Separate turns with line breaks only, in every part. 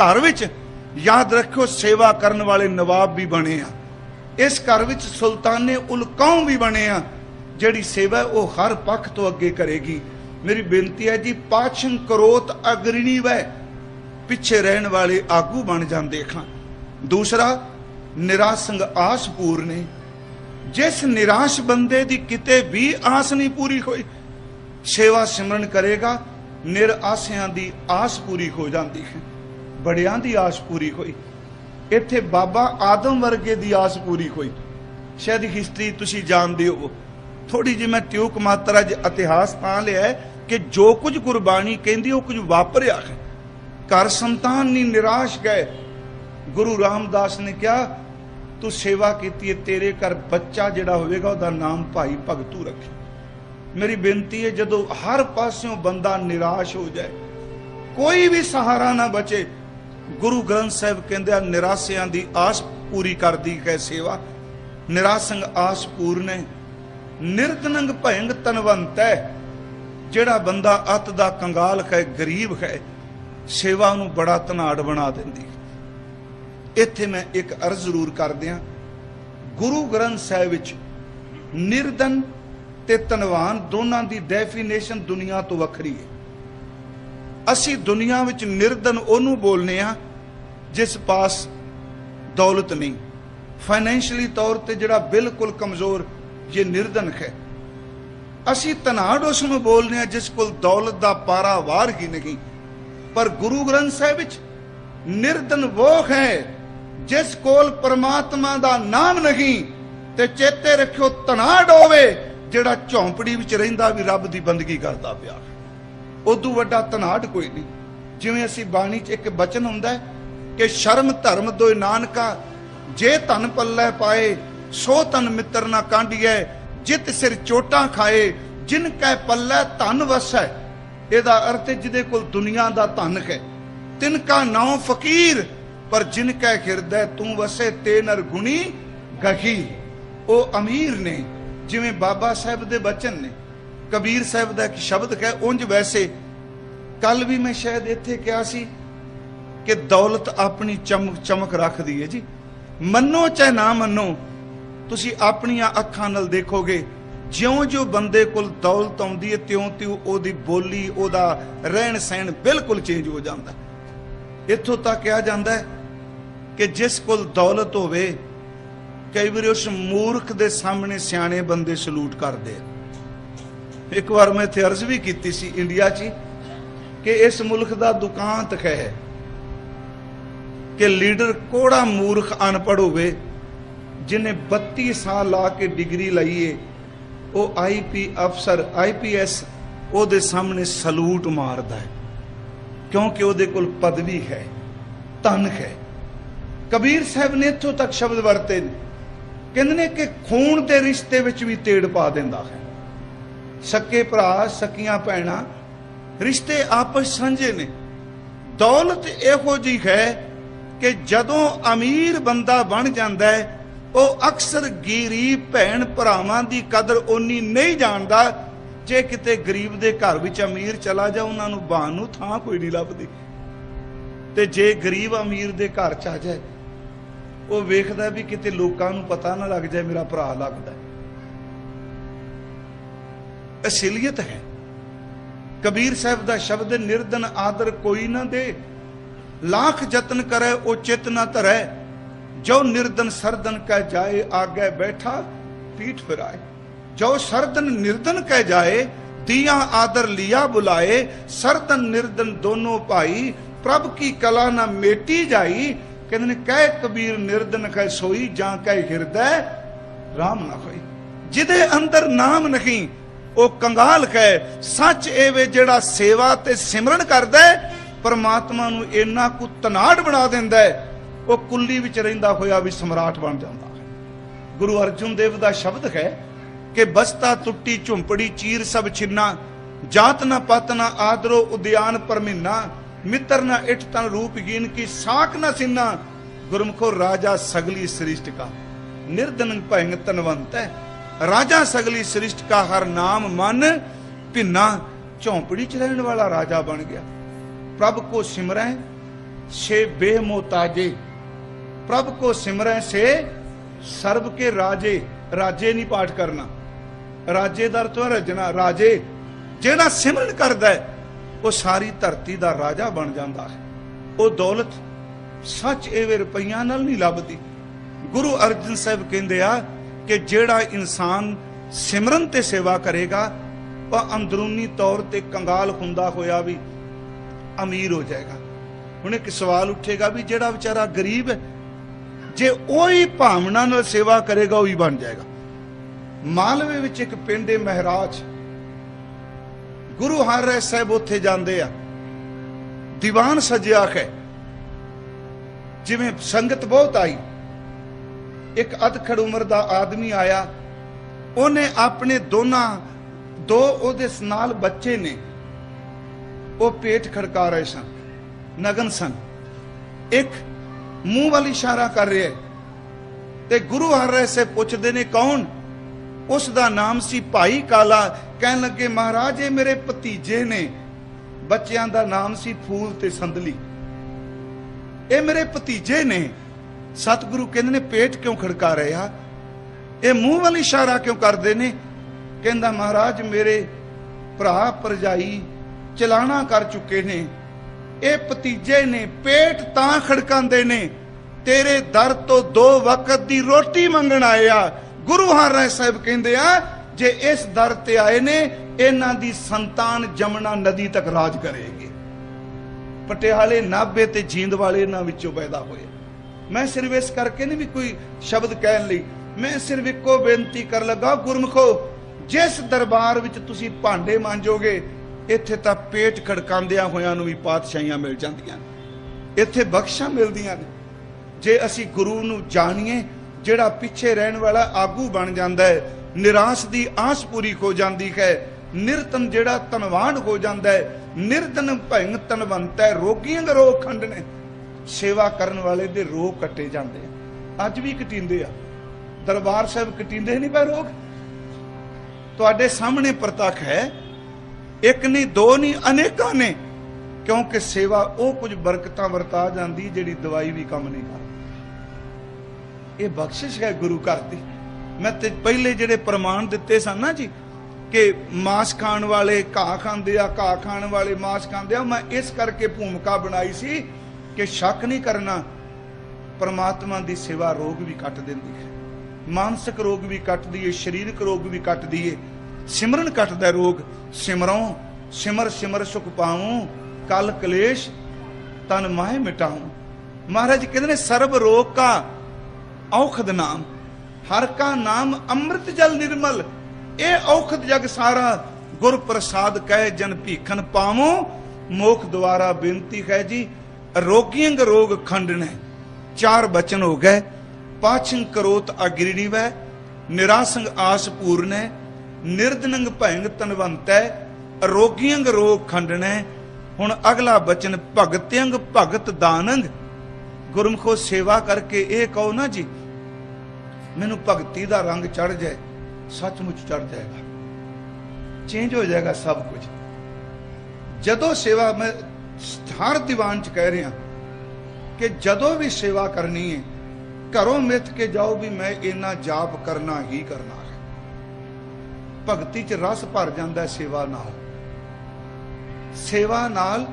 ਘਰ ਵਿੱਚ ਯਾਦ ਰੱਖਿਓ, ਸੇਵਾ ਕਰਨ ਵਾਲੇ ਨਵਾਬ ਵੀ ਬਣੇ ਆ। ਇਸ ਘਰ ਵਿੱਚ ਸੁਲਤਾਨੇ ਉਲ ਵੀ ਬਣੇ ਆ, ਜਿਹੜੀ ਸੇਵਾ ਉਹ ਹਰ ਪੱਖ ਤੋਂ ਅੱਗੇ ਕਰੇਗੀ। ਮੇਰੀ ਬੇਨਤੀ ਹੈ ਜੀ ਪਾਛਨ ਕਰੋਤ ਅਗਰਣੀ ਵੈ ਪਿੱਛੇ ਰਹਿਣ ਵਾਲੇ ਆਗੂ ਬਣ ਜਾਂਦੇ ਖਾਂ। ਦੂਸਰਾ, ਨਿਰਾਸੰਗ ਆਸ ਪੂਰਨੇ ਜਿਸ ਨਿਰਾਸ਼ ਬੰਦੇ ਦੀ ਕਿਤੇ ਵੀ ਆਸ ਨਹੀਂ ਪੂਰੀ ਹੋਈ, ਸੇਵਾ ਸਿਮਰਨ ਕਰੇਗਾ ਨਿਰ ਆਸਿਆਂ ਦੀ ਆਸ ਪੂਰੀ ਹੋ ਜਾਂਦੀ ਹੈ। ਬੜਿਆਂ ਦੀ ਆਸ ਪੂਰੀ ਹੋਈ। ਇੱਥੇ ਬਾਬਾ ਆਦਮ ਵਰਗੇ ਦੀ ਆਸ ਪੂਰੀ ਹੋਈ। ਸ਼ਾਇਦ ਹਿਸਟਰੀ ਤੁਸੀਂ ਜਾਣਦੇ ਹੋ ਥੋੜੀ ਜਿਹੀ ਮੈਂ ਤਿਉਕ ਮਾਤਰਾ ਜ ਇਤਿਹਾਸ ਤਾਂ ਲਿਆ ਕਿ ਜੋ ਕੁਝ ਗੁਰਬਾਣੀ ਕਹਿੰਦੀ ਉਹ ਕੁਝ ਵਾਪਰਿਆ ਹੈ। ਘਰ ਸੰਤਾਨ ਨਹੀਂ ਨਿਰਾਸ਼ ਗਏ। ਗੁਰੂ ਰਾਮਦਾਸ ਨੇ ਕਿਹਾ, ਤੂੰ ਸੇਵਾ ਕੀਤੀ ਹੈ, ਤੇਰੇ ਘਰ ਬੱਚਾ ਜਿਹੜਾ ਹੋਵੇਗਾ, ਉਹਦਾ ਨਾਮ ਭਾਈ ਭਗਤੂ ਰੱਖੀ। ਮੇਰੀ ਬੇਨਤੀ ਹੈ, ਜਦੋਂ ਹਰ ਪਾਸਿਓਂ ਬੰਦਾ ਨਿਰਾਸ਼ ਹੋ ਜਾਏ, ਕੋਈ ਵੀ ਸਹਾਰਾ ਨਾ ਬਚੇ ਗੁਰੂ ਗ੍ਰੰਥ ਸਾਹਿਬ ਕਹਿੰਦੇ ਆ, ਨਿਰਾਸਿਆਂ ਦੀ ਆਸ ਪੂਰੀ ਕਰਦੀ ਹੈ ਸੇਵਾ। ਨਿਰਾਸੰਗ ਆਸ ਪੂਰਨੇ ਨਿਰਦਨੰਗ ਭਇੰਗ ਤਨਵੰਤ ਹੈ। ਜਿਹੜਾ ਬੰਦਾ ਅਤ ਦਾ ਕੰਗਾਲ ਹੈ, ਗਰੀਬ ਹੈ, ਸੇਵਾ ਨੂੰ ਬੜਾ ਧਨਾੜ ਬਣਾ ਦਿੰਦੀ ਇੱਥੇ ਮੈਂ ਇੱਕ ਅਰਜ਼ ਜ਼ਰੂਰ ਕਰਦਿਆਂ, ਗੁਰੂ ਗ੍ਰੰਥ ਸਾਹਿਬ ਵਿੱਚ ਨਿਰਦਨ ਤੇ ਤਨਵਾਨ ਦੋਨਾਂ ਦੀ ਡੈਫੀਨੇਸ਼ਨ ਦੁਨੀਆ ਤੋਂ ਵੱਖਰੀ ਹੈ। ਅਸੀਂ ਦੁਨੀਆ ਵਿੱਚ ਨਿਰਧਨ ਉਹਨੂੰ ਬੋਲਨੇ ਆ ਜਿਸ ਪਾਸ ਦੌਲਤ ਨਹੀਂ। ਫਾਈਨੈਂਸ਼ੀਅਲੀ ਤੌਰ ਤੇ ਜਿਹੜਾ ਬਿਲਕੁਲ ਕਮਜ਼ੋਰ, ਇਹ ਨਿਰਧਨ ਹੈ। ਅਸੀਂ ਧਨਾੜ ਉਸ ਨੂੰ ਬੋਲਨੇ ਆ ਜਿਸ ਕੋਲ ਦੌਲਤ ਦਾ ਪਾਰਾ ਵਾਰ ਹੀ ਨਹੀਂ। ਪਰ ਗੁਰੂ ਗ੍ਰੰਥ ਸਾਹਿਬ ਵਿੱਚ ਨਿਰਧਨ ਉਹ ਹੈ, ਜਿਸ ਕੋਲ ਪਰਮਾਤਮਾ ਦਾ ਨਾਮ ਨਹੀਂ ਤੇ ਚੇਤੇ ਰੱਖਿਓ ਧਨਾੜ ਹੋਵੇ, ਜਿਹੜਾ ਝੌਂਪੜੀ ਵਿੱਚ ਰਹਿੰਦਾ ਵੀ ਰੱਬ ਦੀ ਬੰਦਗੀ ਕਰਦਾ ਪਿਆ। ਉਦੋਂ ਵੱਡਾ ਧਨਾੜ ਕੋਈ ਨਹੀਂ। ਜਿਵੇਂ ਅਸੀਂ ਬਾਣੀ 'ਚ ਇੱਕ ਬਚਨ ਹੁੰਦਾ ਹੈ ਕਿ ਸ਼ਰਮ ਧਰਮ ਦੋਇ ਨਾਨਕਾ, ਜੇ ਧਨ ਪੱਲੇ ਪਾਏ, ਸੋ ਤਨ ਮਿੱਤਰ ਨਾ ਕਾਂਢੀਐ, ਜਿਤ ਸਿਰ ਚੋਟਾਂ ਖਾਏ, ਜਿਨ ਕੈ ਪੱਲੇ ਧਨ ਵਸੈ। ਇਹਦਾ ਅਰਥ ਜਿਹਦੇ ਕੋਲ ਦੁਨੀਆ ਦਾ ਧਨ ਹੈ। ਤਿਨ ਕਾ ਨਾਉ ਫਕੀਰ, ਪਰ ਜਿਨ ਕੈ ਹਿਰਦੈ ਤੂੰ ਵਸੇ, ਤੇ ਨਰ ਗੁਣੀ ਗਹੀ। ਉਹ ਅਮੀਰ ਨੇ, ਜਿਵੇਂ ਬਾਬਾ ਸਾਹਿਬ ਦੇ ਬਚਨ ਨੇ। ਕਬੀਰ ਸਾਹਿਬ ਦਾ ਇੱਕ ਸ਼ਬਦ ਹੈ, ਉਂਝ ਵੈਸੇ ਕੱਲ ਵੀ ਮੈਂ ਸ਼ਾਇਦ ਇੱਥੇ ਕਿਹਾ ਸੀ ਕਿ ਦੌਲਤ ਆਪਣੀ ਚਮਕ ਚਮਕ ਰੱਖਦੀ ਹੈ ਜੀ। ਮੰਨੋ ਚਾਹੇ ਨਾ ਮੰਨੋ, ਤੁਸੀਂ ਆਪਣੀਆਂ ਅੱਖਾਂ ਨਾਲ ਦੇਖੋਗੇ, ਜਿਉਂ-ਜਿਉਂ ਬੰਦੇ ਕੋਲ ਦੌਲਤ ਆਉਂਦੀ ਹੈ, ਤਿਉਂ-ਤਿਉਂ ਉਹਦੀ ਬੋਲੀ, ਉਹਦਾ ਰਹਿਣ ਸਹਿਣ ਬਿਲਕੁਲ ਚੇਂਜ ਹੋ ਜਾਂਦਾ। ਇੱਥੋਂ ਤੱਕ ਕਿਹਾ ਜਾਂਦਾ ਹੈ ਕਿ ਜਿਸ ਕੋਲ ਦੌਲਤ ਹੋਵੇ, ਕਈ ਵਾਰੀ ਉਸ ਮੂਰਖ ਦੇ ਸਾਹਮਣੇ ਸਿਆਣੇ ਬੰਦੇ ਸਲੂਟ ਕਰਦੇ ਆ। ਇੱਕ ਵਾਰ ਮੈਂ ਇੱਥੇ ਅਰਜ਼ ਵੀ ਕੀਤੀ ਸੀ ਇੰਡੀਆ 'ਚ ਹੀ ਕਿ ਇਸ ਮੁਲਕ ਦਾ ਦੁਕਾਂਤ ਹੈ ਕਿ ਲੀਡਰ ਕੋੜਾ ਮੂਰਖ ਅਨਪੜ੍ਹ ਹੋਵੇ ਜਿਨੇ 32 ਸਾਲ ਲਾ ਕੇ ਡਿਗਰੀ ਲਈਏ ਉਹ ਆਈਪੀ ਅਫਸਰ ਆਈਪੀਐਸ ਉਹਦੇ ਸਾਹਮਣੇ ਸਲੂਟ ਮਾਰਦਾ ਹੈ, ਕਿਉਂਕਿ ਉਹਦੇ ਕੋਲ ਪਦਵੀ ਹੈ, ਧਨ ਹੈ। ਕਬੀਰ ਸਾਹਿਬ ਨੇ ਇੱਥੋਂ ਤੱਕ ਸ਼ਬਦ ਵਰਤੇ ਨੇ, ਕਹਿੰਦੇ ਨੇ ਕਿ ਖੂਨ ਦੇ ਰਿਸ਼ਤੇ ਵਿੱਚ ਵੀ ਤੇੜ ਪਾ ਦਿੰਦਾ ਹੈ। ਸਕੇ ਭਰਾ, ਸਕੀਆਂ ਭੈਣਾਂ, ਰਿਸ਼ਤੇ ਆਪਸ ਸਾਂਝੇ ਨੇ। ਦੌਲਤ ਇਹੋ ਜੀ ਹੈ ਕਿ ਜਦੋਂ ਅਮੀਰ ਬੰਦਾ ਬਣ ਜਾਂਦਾ ਹੈ, ਉਹ ਅਕਸਰ ਗਰੀਬ ਭੈਣ ਭਰਾਵਾਂ ਦੀ ਕਦਰ ਓਨੀ ਨਹੀਂ ਜਾਣਦਾ ਜੇ ਕਿਤੇ ਗਰੀਬ ਦੇ ਘਰ ਵਿੱਚ ਅਮੀਰ ਚਲਾ ਜਾ, ਉਹਨਾਂ ਨੂੰ ਬਾਣ ਨੂੰ ਥਾਂ ਕੋਈ ਨਹੀਂ ਲੱਭਦੀ। ਤੇ ਜੇ ਗਰੀਬ ਅਮੀਰ ਦੇ ਘਰ ਚ ਆ ਜਾਏ, ਉਹ ਵੇਖਦਾ ਵੀ ਕਿਤੇ ਲੋਕਾਂ ਨੂੰ ਪਤਾ ਨਾ ਲੱਗ ਜਾਏ ਮੇਰਾ ਭਰਾ ਲੱਗਦਾ ਅਸਲੀਅਤ ਹੈ। ਕਬੀਰ ਸਾਹਿਬ ਦਾ ਸ਼ਬਦ ਹੈ, ਨਿਰਦਨ ਆਦਰ ਕੋਈ ਨਾ ਦੇ। ਲੱਖ ਯਤਨ ਕਰੇ ਉਹ ਚਿਤ ਨਾ ਧਰੈ। ਜੋ ਨਿਰਦਨ ਸਰਦਨ ਕਹਿ ਜਾਏ ਆਗੇ ਬੈਠਾ ਪੀਠ ਫਿਰਾਏ। ਜੋ ਸਰਦਨ ਨਿਰਦਨ ਕਹਿ ਜਾਏ ਦਿया ਆਦਰ ਲਿਆ ਬੁਲਾਏ। ਸਰਦਨ ਨਿਰਦਨ ਦੋਨੋਂ ਭਾਈ ਪ੍ਰਭ ਕੀ ਕਲਾ ਨਾ ਮੇਟੀ ਜਾਈ। ਕਹਿੰਦੇ ਨੇ ਕਹਿ ਕਬੀਰ ਨਿਰਦਨ ਕਹਿ ਸੋਈ ਜਾਂ ਕਹਿ ਹਿਰਦੈ ਰਾਮ ਨਾ ਹੋਈ। ਜਿਹਦੇ ਅੰਦਰ ਨਾਮ ਨਹੀਂ ਉਹ ਕੰਗਾਲ ਹੈ। ਸੱਚ ਇਹ ਵੇ ਜਿਹੜਾ ਸੇਵਾ ਤੇ ਸਿਮਰਨ ਕਰਦਾ ਹੈ, ਪਰਮਾਤਮਾ ਨੂੰ ਇੰਨਾ ਕੁ ਤਨਾੜ ਬਣਾ ਦਿੰਦਾ ਹੈ, ਉਹ ਕੁੱਲੀ ਵਿੱਚ ਰਹਿੰਦਾ ਹੋਇਆ ਵੀ ਸਮਰਾਟ ਬਣ ਜਾਂਦਾ ਹੈ। ਗੁਰੂ ਅਰਜਨ ਦੇਵ ਦਾ ਸ਼ਬਦ ਹੈ ਕਿ ਬਸਤਾ ਟੁੱਟੀ ਝੁੰਪੜੀ ਚੀਰ ਸਭ ਛਿੰਨਾ, ਜਾਤ ਨਾ ਪਤ ਨਾ ਆਦਰੋ ਉਦਿਆਨ ਪਰਮਿਨਾ, ਮਿੱਤਰ ਨਾ ਇਠ ਤਨ ਰੂਪ ਗੀਨ ਕੀ ਸਾਖ ਨਾ ਸਿੰਨਾ। ਗੁਰਮੁਖੋ ਰਾਜਾ ਸਗਲੀ ਸ੍ਰਿਸ਼ਟ ਕਾ ਨਿਰਦਨ ਭਇੰਗ ਤਨਵੰਤ ਹੈ। ਰਾਜਾ ਸਗਲੀ ਸ੍ਰਿਸ਼ਟ ਕਾ ਹਰ ਨਾਮ ਮਨ ਭਿੰਨਾ ਝੌਂਪੜੀ ਚ ਰਹਿਣ ਵਾਲਾ ਰਾਜਾ ਬਣ ਗਿਆ। ਪ੍ਰਭ ਕੋ ਸਿਮਰੈ ਸੇ ਬੇਮੋਤਾਜੇ। ਪ੍ਰਭ ਕੋ ਸਿਮਰੈ ਸੇ ਸਰਬ ਕੇ ਰਾਜੇ ਰਾਜੇ ਨਹੀਂ ਪਾਠ ਕਰਨਾ। ਰਾਜੇ ਦਾ ਅਰਥ ਹੈ ਰਜਨਾ ਰਾਜੇ ਜਿਹੜਾ ਸਿਮਰਨ ਕਰਦਾ ਉਹ ਸਾਰੀ ਧਰਤੀ ਦਾ ਰਾਜਾ ਬਣ ਜਾਂਦਾ ਹੈ। ਉਹ ਦੌਲਤ ਸੱਚ ਏਵੇਂ ਰੁਪਈਆਂ ਨਾਲ ਨਹੀਂ ਲੱਭਦੀ। ਗੁਰੂ ਅਰਜਨ ਸਾਹਿਬ ਕਹਿੰਦੇ ਆ ਕਿ ਜਿਹੜਾ ਇਨਸਾਨ ਸਿਮਰਨ ਤੇ ਸੇਵਾ ਕਰੇਗਾ, ਉਹ ਅੰਦਰੂਨੀ ਤੌਰ ਤੇ ਕੰਗਾਲ ਹੁੰਦਾ ਹੋਇਆ ਵੀ ਅਮੀਰ ਹੋ ਜਾਏਗਾ। ਹੁਣ ਇੱਕ ਸਵਾਲ ਉੱਠੇਗਾ ਵੀ ਜਿਹੜਾ ਵਿਚਾਰਾ ਗਰੀਬ ਹੈ, ਜੇ ਉਹੀ ਭਾਵਨਾ ਨਾਲ ਸੇਵਾ ਕਰੇਗਾ, ਉਹੀ ਬਣ ਜਾਏਗਾ। ਮਾਲਵੇ ਵਿੱਚ ਇੱਕ ਪਿੰਡ ਹੈ ਮਹਾਰਾਜ, ਗੁਰੂ ਹਰਿ ਸਾਹਿਬ ਉੱਥੇ ਜਾਂਦੇ ਆ। ਦੀਵਾਨ ਸਜਿਆ ਹੈ। ਜਿਵੇਂ ਸੰਗਤ ਬਹੁਤ ਆਈ। ਇੱਕ ਅਧਖੜ ਉਮਰ ਦਾ ਆਦਮੀ ਆਇਆ। ਉਹਨੇ ਆਪਣੇ ਦੋਨਾਂ, ਦੋ ਉਹਦੇ ਨਾਲ ਬੱਚੇ ਨੇ। ਉਹ ਪੇਟ ਖੜਕਾ ਰਹੇ ਸਨ, ਨਗਨ ਸਨ। ਇੱਕ ਮੂੰਹ ਵੱਲ ਇਸ਼ਾਰਾ ਕਰ ਰਿਹਾ ਹੈ ਤੇ ਗੁਰੂ ਹਰਿ ਸੇ ਪੁੱਛਦੇ ਨੇ, ਕੌਣ? ਉਸ ਦਾ ਨਾਮ ਸੀ ਭਾਈ ਕਾਲਾ। ਕਹਿਣ ਲੱਗੇ, ਮਹਾਰਾਜ, ਇਹ ਮੇਰੇ ਭਤੀਜੇ ਨੇ। ਬੱਚਿਆਂ ਦਾ ਨਾਮ ਸੀ ਫੂਲ ਤੇ ਸੰਦਲੀ। ਇਹ ਮੇਰੇ ਭਤੀਜੇ ਨੇ। ਸਤਿਗੁਰੂ ਕਹਿੰਦੇ ਨੇ, ਪੇਟ ਕਿਉਂ ਖੜਕਾ ਰਹੇ ਆ? ਇਹ ਮੂੰਹ ਵੱਲ ਇਸ਼ਾਰਾ ਕਿਉਂ ਕਰਦੇ ਨੇ? ਕਹਿੰਦਾ, ਮਹਾਰਾਜ, ਮੇਰੇ ਭਰਾ ਪਰਜਾਈ ਚਲਾਣਾ ਕਰ ਚੁੱਕੇ ਨੇ। ਇਹ ਭਤੀਜੇ ਨੇ, ਪੇਟ ਤਾਂ ਖੜਕਾਉਂਦੇ ਨੇ। ਤੇਰੇ ਦਰ ਤੋਂ ਦੋ ਵਕਤ ਦੀ ਰੋਟੀ ਮੰਗਣ ਆਏ ਆ। ਗੁਰੂ ਹਰਿ ਸਾਹਿਬ ਕਹਿੰਦੇ ਆ, ਜੇ ਇਸ ਦਰ ਤੇ ਆਏ ਨੇ, ਇਹਨਾਂ ਦੀ ਸੰਤਾਨ ਜਮਨਾ ਨਦੀ ਤੱਕ ਰਾਜ ਕਰੇਗੀ। ਪਟਿਆਲੇ ਨਾਭੇ ਤੇ ਜੀਂਦ ਵਾਲੇ ਇਹਨਾਂ ਵਿੱਚੋਂ ਪੈਦਾ ਹੋਏ ਮੈਂ ਸਿਰਫ ਇਸ ਕਰਕੇ ਨਹੀਂ ਵੀ ਕੋਈ ਸ਼ਬਦ ਕਹਿਣ ਲਈ, ਮੈਂ ਸਿਰਫ ਇੱਕੋ ਬੇਨਤੀ ਕਰ ਲੱਗਾ, ਗੁਰਮਖੋ, ਜਿਸ ਦਰਬਾਰ ਵਿੱਚ ਤੁਸੀਂ ਭਾਂਡੇ ਮਾਂਜੋਗੇ, ਇੱਥੇ ਤਾਂ ਪੇਟ ਖੜਕਾਉਂਦਿਆਂ ਹੋਇਆਂ ਨੂੰ ਵੀ ਪਾਤਸ਼ਾਹੀਆਂ ਮਿਲ ਜਾਂਦੀਆਂ ਇੱਥੇ ਬਖਸ਼ਾਂ ਮਿਲਦੀਆਂ ਨੇ। ਜੇ ਅਸੀਂ ਗੁਰੂ ਨੂੰ ਜਾਣੀਏ, ਜਿਹੜਾ ਪਿੱਛੇ ਰਹਿਣ ਵਾਲਾ ਆਗੂ ਬਣ ਜਾਂਦਾ ਹੈ, ਨਿਰਾਸ਼ ਦੀ ਆਸ ਪੂਰੀ ਹੋ ਜਾਂਦੀ ਹੈ, ਨਿਰਤਨ ਜਿਹੜਾ ਧਨਵਾਨ ਹੋ ਜਾਂਦਾ ਹੈ, ਨਿਰਤਨ ਭੰਗ ਤਨਵੰਤ ਹੈ, ਰੋਗੀਆਂ ਦੇ ਰੋਗ ਖੰਡਨੇ ਸੇਵਾ ਕਰਨ ਵਾਲੇ ਦੇ ਰੋਗ ਕੱਟੇ ਜਾਂਦੇ ਆ। ਅੱਜ ਵੀ ਕਟਿੰਦੇ ਆ। ਦਰਬਾਰ ਸਾਹਿਬ ਕਟਿੰਦੇ ਨਹੀਂ ਪਏ ਰੋਗ? ਤੁਹਾਡੇ ਸਾਹਮਣੇ ਪ੍ਰਤੱਖ ਹੈ। ਇੱਕ ਨਹੀਂ, ਦੋ ਨਹੀਂ, ਅਨੇਕਾਂ ਨੇ। ਕਿਉਂਕਿ ਸੇਵਾ ਉਹ ਕੁਝ ਬਰਕਤਾਂ ਵਰਤਾ ਜਾਂਦੀ ਜਿਹੜੀ ਦਵਾਈ ਵੀ ਕੰਮ ਨਹੀਂ ਕਰਦੀ। ਇਹ ਬਖਸ਼ਿਸ਼ ਹੈ ਗੁਰੂ ਘਰ ਦੀ। ਮੈਂ ਤੇ ਪਹਿਲੇ ਜਿਹੜੇ ਪ੍ਰਮਾਣ ਦਿੱਤੇ ਸਨ ਨਾ ਜੀ, ਕਿ ਮਾਸ ਖਾਣ ਵਾਲੇ ਘਾਹ ਖਾਂਦੇ ਆ, ਘਾਹ ਖਾਣ ਵਾਲੇ ਮਾਸ ਖਾਂਦੇ ਆ, ਮੈਂ ਇਸ ਕਰਕੇ ਭੂਮਿਕਾ ਬਣਾਈ ਸੀ ਕਿ ਸ਼ੱਕ ਨਹੀਂ ਕਰਨਾ, ਪਰਮਾਤਮਾ ਦੀ ਸੇਵਾ ਰੋਗ ਵੀ ਕੱਟ ਦਿੰਦੀ ਹੈ। ਮਾਨਸਿਕ ਰੋਗ ਵੀ ਕੱਟਦੀ ਹੈ ਸਰੀਰਕ ਰੋਗ ਵੀ ਕੱਟਦੀ ਹੈ ਸਿਮਰਨ ਕੱਟਦਾ ਰੋਗ ਸਿਮਰੋਂ ਸਿਮਰ ਸਿਮਰ ਸੁਖ ਪਾਉਂ, ਕਲ ਕਲੇਸ਼, ਤਨ ਮਾਹਿ ਮਿਟਾਉਂ। ਮਹਾਰਾਜ ਕਹਿੰਦੇ ਨੇ, ਸਰਬ ਰੋਗ ਕਾ ਔਖਦ ਨਾਮ, ਹਰ ਕਾ ਨਾਮ ਅੰਮ੍ਰਿਤ ਜਲ ਨਿਰਮਲ। ਇਹ ਔਖਦ ਜਗ ਸਾਰਾ ਗੁਰ ਪ੍ਰਸਾਦ ਕਹਿ, ਜਨ ਭੀਖਨ ਪਾਵੋ ਮੋਖ ਦੁਆਰਾ ਬੇਨਤੀ ਹੈ ਜੀ ਰੋਗੀਆਂ ਰੋਗ ਖੰਡਨੇ ਚਾਰ ਬਚਨ ਹੋ ਗਏ। ਪਾਛੰ ਕਰੋਤ ਅਗਿਰਣੀ ਨਿਰਾਸੰਗ ਆਸ ਪੂਰਨੈ, ਨਿਰਦਨੰਗ ਭੈਂਗ ਤਨਵੰਤੈ ਰੋਗੀਆਂ ਰੋਗ ਖੰਡਨੈ ਹੁਣ ਅਗਲਾ ਬਚਨ ਭਗਤਿਅੰਗ ਭਗਤ ਦਾਨੰਗ। ਗੁਰਮਖੋ ਸੇਵਾ ਕਰਕੇ ਇਹ ਕਹੋ ਨਾ ਜੀ, ਮੈਨੂੰ ਭਗਤੀ ਦਾ ਰੰਗ ਚੜ ਜਾਏ, ਸੱਚਮੁੱਚ ਚੜ ਜਾਏਗਾ। ਚੇਂਜ ਹੋ ਜਾਏਗਾ ਸਭ ਕੁਝ। ਜਦੋਂ ਸੇਵਾ ਮੈਂ ਹਰ ਦੀਵਾਨ ਚ ਕਹਿ ਰਿਹਾ ਕਿ ਜਦੋਂ ਵੀ ਸੇਵਾ ਕਰਨੀ ਹੈ ਘਰੋਂ ਮਿੱਥ ਕੇ ਜਾਓ ਵੀ ਮੈਂ ਇੰਨਾ ਜਾਪ ਕਰਨਾ ਹੀ ਕਰਨਾ ਹੈ। ਭਗਤੀ ਚ ਰਸ ਭਰ ਜਾਂਦਾ ਸੇਵਾ ਨਾਲ। ਸੇਵਾ ਨਾਲ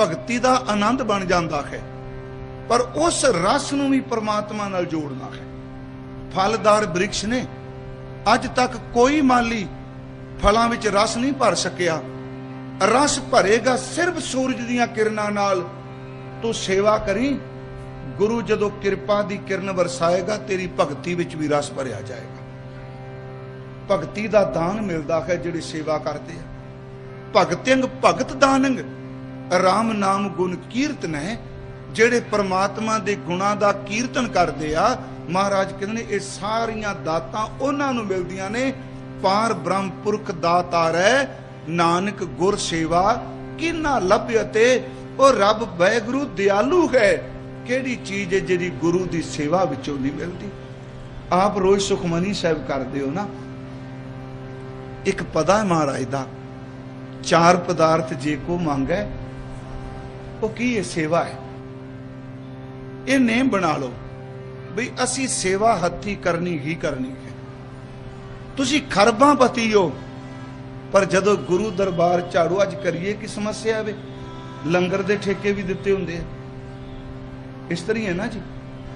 ਭਗਤੀ ਦਾ ਆਨੰਦ ਬਣ ਜਾਂਦਾ ਹੈ, ਪਰ ਉਸ ਰਸ ਨੂੰ ਵੀ ਪ੍ਰਮਾਤਮਾ ਨਾਲ ਜੋੜਨਾ ਹੈ। ਫਲਦਾਰ ਬ੍ਰਿਕਸ਼ ਨੇ ਅੱਜ ਤੱਕ ਕੋਈ ਮਾਲੀ ਫਲਾਂ ਵਿੱਚ ਰਸ ਨਹੀਂ ਭਰ ਸਕਿਆ। ਰਸ ਭਰੇਗਾ ਸਿਰਫ ਸੂਰਜ ਦੀਆਂ ਕਿਰਨਾਂ ਨਾਲ। ਤੂੰ ਸੇਵਾ ਕਰੀ। ਗੁਰੂ ਜਦੋਂ ਕਿਰਪਾ ਦੀ ਕਿਰਨ ਵਰਸਾਏਗਾ, ਤੇਰੀ ਭਗਤੀ ਵਿੱਚ ਵੀ ਰਸ ਭਰਿਆ ਜਾਏਗਾ। ਭਗਤੀ ਦਾ ਦਾਨ ਮਿਲਦਾ ਹੈ ਜਿਹੜੇ ਸੇਵਾ ਕਰਦੇ ਆ। ਭਗਤਿੰਗ ਭਗਤ ਦਾਨੰਗ। ਰਾਮ ਨਾਮ ਗੁਣ ਕੀਰਤਨ ਹੈ। ਜਿਹੜੇ ਪ੍ਰਮਾਤਮਾ ਦੇ ਗੁਣਾਂ ਦਾ ਕੀਰਤਨ ਕਰਦੇ ਆ, ਮਹਾਰਾਜ ਕਹਿੰਦੇ ਨੇ, ਇਹ ਸਾਰੀਆਂ ਦਾਤਾਂ ਉਹਨਾਂ ਨੂੰ ਮਿਲਦੀਆਂ ਨੇ। ਪਾਰ ਬ੍ਰਹਮ ਪੁਰਖ ਦਾਤਾਰ ਹੈ ਨਾਨਕ ਗੁਰ ਸੇਵਾ ਕਿੰਨਾ ਲੱਭਿਆ ਤੇ ਉਹ ਰੱਬ ਵੈਗੁਰੂ ਦਿਆਲੂ ਹੈ। ਕਿਹੜੀ ਚੀਜ਼ ਹੈ ਜਿਹੜੀ ਗੁਰੂ ਦੀ ਸੇਵਾ ਵਿੱਚੋਂ ਨਹੀਂ ਮਿਲਦੀ? ਆਪ ਰੋਜ਼ ਸੁਖਮਨੀ ਸਾਹਿਬ ਕਰਦੇ ਹੋ ਨਾ। ਇੱਕ ਪਦਾ ਮਹਾਰਾਜ ਦਾ। ਚਾਰ ਪਦਾਰਥ ਜੇ ਕੋ ਮੰਗੈ ਉਹ ਕੀ ਹੈ ਸੇਵਾ ਹੈ? ਇਹ ਨੇਮ ਬਣਾ ਲਓ ਵੀ ਅਸੀਂ ਸੇਵਾ ਹੱਥੀ ਕਰਨੀ ਹੀ ਕਰਨੀ ਹੈ। ਤੁਸੀਂ ਖਰਬਾਂ ਪਤੀ ਹੋ। ਪਰ ਜਦੋਂ ਗੁਰੂ ਦਰਬਾਰ ਝਾੜੂ ਅੱਜ ਕਰੀਏ, ਕਿ ਸਮੱਸਿਆ ਆਵੇ? ਲੰਗਰ ਦੇ ਠੇਕੇ ਵੀ ਦਿੱਤੇ ਹੁੰਦੇ ਆ। ਇਸ ਤਰ੍ਹਾਂ ਹੀ ਹੈ ਨਾ ਜੀ?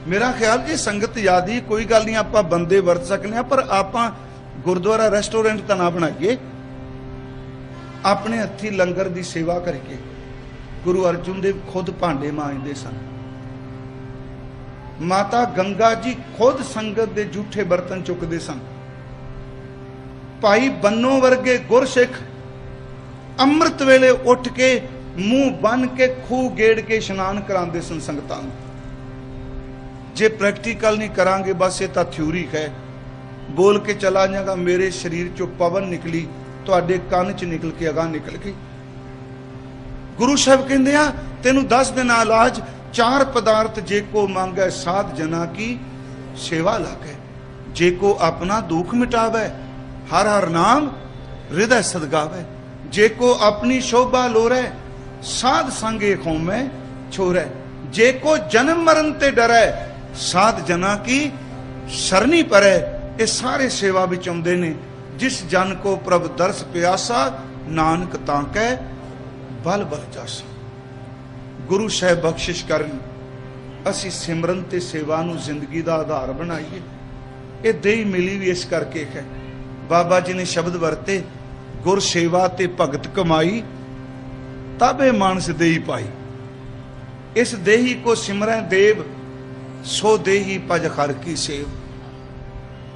ਮੇਰਾ ਖਿਆਲ ਜੀ, ਸੰਗਤ ਯਾਦੀ ਕੋਈ ਗੱਲ ਨਹੀਂ, ਆਪਾਂ ਬੰਦੇ ਵਰਤ ਸਕਨੇ ਆ, ਪਰ ਆਪਾਂ ਗੁਰਦੁਆਰਾ ਰੈਸਟੋਰੈਂਟ ਤਾਂ ਨਾ ਬਣਾਈਏ। ਆਪਣੇ ਹੱਥੀ ਲੰਗਰ ਦੀ ਸੇਵਾ ਕਰਕੇ ਗੁਰੂ ਅਰਜੁਨ ਦੇਵ ਖੁਦ ਭਾਂਡੇ ਮਾਂਜਦੇ ਸਨ। ਮਾਤਾ ਗੰਗਾ ਜੀ ਖੁਦ ਸੰਗਤ ਦੇ ਝੂਠੇ ਬਰਤਨ ਚੁੱਕਦੇ ਸਨ। ਭਾਈ ਬੰਨੋ ਵਰਗੇ ਗੁਰਸਿੱਖ ਅੰਮ੍ਰਿਤ ਵੇਲੇ ਉੱਠ ਕੇ ਮੂੰਹ ਬੰਨ ਕੇ ਖੂਹ ਗੇੜ ਕੇ ਇਸ਼ਨਾਨ ਕਰਾਉਂਦੇ ਸਨ ਸੰਗਤਾਂ ਨੂੰ। ਜੇ ਪ੍ਰੈਕਟੀਕਲ ਨਹੀਂ ਕਰਾਂਗੇ, ਬਸ ਇਹ ਤਾਂ ਥਿਊਰੀ ਹੈ। ਬੋਲ ਕੇ ਚਲਾ ਜਾਗਾ, ਮੇਰੇ ਸਰੀਰ ਚੋਂ ਪਵਨ ਨਿਕਲੀ, ਤੁਹਾਡੇ ਕੰਨ 'ਚ ਨਿਕਲ ਕੇ ਅਗਾਂਹ ਨਿਕਲ ਗਈ। ਗੁਰੂ ਸਾਹਿਬ ਕਹਿੰਦੇ ਆ, ਤੈਨੂੰ ਦੱਸ ਦੇਣਾ ਇਲਾਜ, ਚਾਰ ਪਦਾਰਥ ਜੇ ਕੋ ਮੰਗੈ ਸਾਧ ਜਨਾ ਕੀ, ਸੇਵਾ ਲਾਗੇ। ਜੇ ਕੋ ਆਪਣਾ ਦੁੱਖ ਮਿਟਾਵੇ ਹਰ ਹਰ ਨਾਮ ਹਿਰਦੈ ਸਦਗਾਵੇ। ਜੇ ਕੋ ਆਪਣੀ ਸ਼ੋਭਾ ਲੋਰੇ, ਸਾਧ ਸੰਗੇ ਖੋਮੈ, ਛੋਰੇ। ਜੇ ਕੋ ਜਨਮ ਮਰਨ ਤੇ ਡਰੈ, ਸਾਧ ਜਨਾ ਕੀ ਸਰਨੀ ਪਰੈ। ਇਹ ਸਾਰੇ ਸੇਵਾ ਵਿੱਚ ਆਉਂਦੇ ਨੇ। ਜਿਸ ਜਨ ਕੋ ਪ੍ਰਭ ਦਰਸ ਪਿਆਸਾ, ਨਾਨਕ ਤਾਂ ਕੈ ਬਲ ਬਲ ਜਾਸਾ। ਗੁਰੂ ਸਾਹਿਬ ਬਖਸ਼ਿਸ਼ ਕਰਨ। ਅਸੀਂ ਸਿਮਰਨ ਤੇ ਸੇਵਾ ਨੂੰ ਜ਼ਿੰਦਗੀ ਦਾ ਆਧਾਰ ਬਣਾਈਏ। ਇਹ ਦੇਈ ਮਿਲੀ ਵੀ ਇਸ ਕਰਕੇ ਹੈ। ਬਾਬਾ ਜੀ ਨੇ ਸ਼ਬਦ ਵਰਤੇ, ਗੁਰ ਸੇਵਾ ਤੇ ਭਗਤ ਕਮਾਈ, ਤਬੇ ਮਾਨਸ ਦੇਈ ਪਾਈ। ਇਸ ਦੇਹੀ ਕੋ ਸਿਮਰੈ ਦੇਵ, ਸੋ ਦੇਹੀ ਪਜ ਖਰ ਕੀ ਸੇਵ।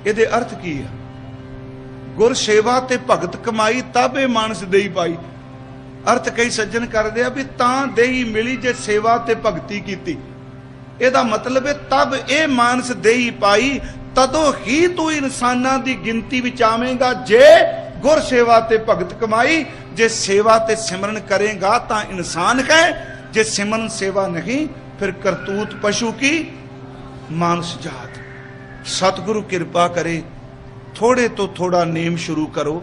ਇਹਦੇ ਅਰਥ ਕੀ ਹੈ? ਗੁਰ ਸੇਵਾ ਤੇ ਭਗਤ ਕਮਾਈ, ਤਬੇ ਮਾਨਸ ਦੇਈ ਪਾਈ। ਅਰਥ ਕਈ ਸੱਜਣ ਕਰਦੇ ਆ ਵੀ ਤਾਂ ਦੇਹੀ ਮਿਲੀ ਜੇ ਸੇਵਾ ਤੇ ਭਗਤੀ ਕੀਤੀ। ਇਹਦਾ ਮਤਲਬ ਹੈ, ਤਬ ਇਹ ਮਾਨਸ ਦੇਹੀ ਪਾਈ ਤਦੋਂ ਹੀ ਤੂੰ ਇਨਸਾਨਾਂ ਦੀ ਗਿਣਤੀ ਵਿੱਚ ਆਵੇਂਗਾ। ਜੇ ਗੁਰ ਸੇਵਾ ਤੇ ਭਗਤ ਕਮਾਈ, ਜੇ ਸੇਵਾ ਤੇ ਸਿਮਰਨ ਕਰੇਗਾ ਤਾਂ ਇਨਸਾਨ ਹੈ। ਜੇ ਸਿਮਰਨ ਸੇਵਾ ਨਹੀਂ, ਫਿਰ ਕਰਤੂਤ ਪਸ਼ੂ ਕੀ? ਮਾਨਸ ਜਾਤ। ਸਤਿਗੁਰੂ ਕਿਰਪਾ ਕਰੇ, ਥੋੜੇ ਤੋਂ ਥੋੜਾ ਨੇਮ ਸ਼ੁਰੂ ਕਰੋ।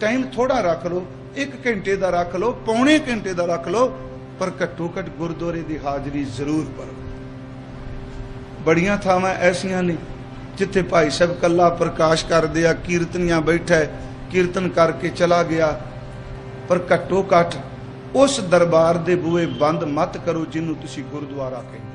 ਟਾਈਮ ਥੋੜਾ ਰੱਖ ਲਓ 1 ਘੰਟੇ ਦਾ ਰੱਖ ਲਓ, ਪੌਣੇ ਘੰਟੇ ਦਾ ਰੱਖ ਲਓ, ਪਰ ਘੱਟੋ ਘੱਟ ਗੁਰਦੁਆਰੇ ਦੀ ਹਾਜ਼ਰੀ ਜ਼ਰੂਰ ਭਰੋ ਬੜੀਆਂ ਥਾਵਾਂ ਐਸੀਆਂ ਨੇ ਜਿੱਥੇ ਭਾਈ ਸਾਹਿਬ ਕੱਲਾ ਪ੍ਰਕਾਸ਼ ਕਰਦੇ ਆ, ਕੀਰਤਨੀਆਂ ਬੈਠਾ ਕੀਰਤਨ ਕਰਕੇ ਚਲਾ ਗਿਆ, ਪਰ ਘੱਟੋ ਘੱਟ ਉਸ ਦਰਬਾਰ ਦੇ ਬੂਹੇ ਬੰਦ ਮਤ ਕਰੋ, ਜਿਹਨੂੰ ਤੁਸੀਂ ਗੁਰਦੁਆਰਾ ਕਹਿੰਦੇ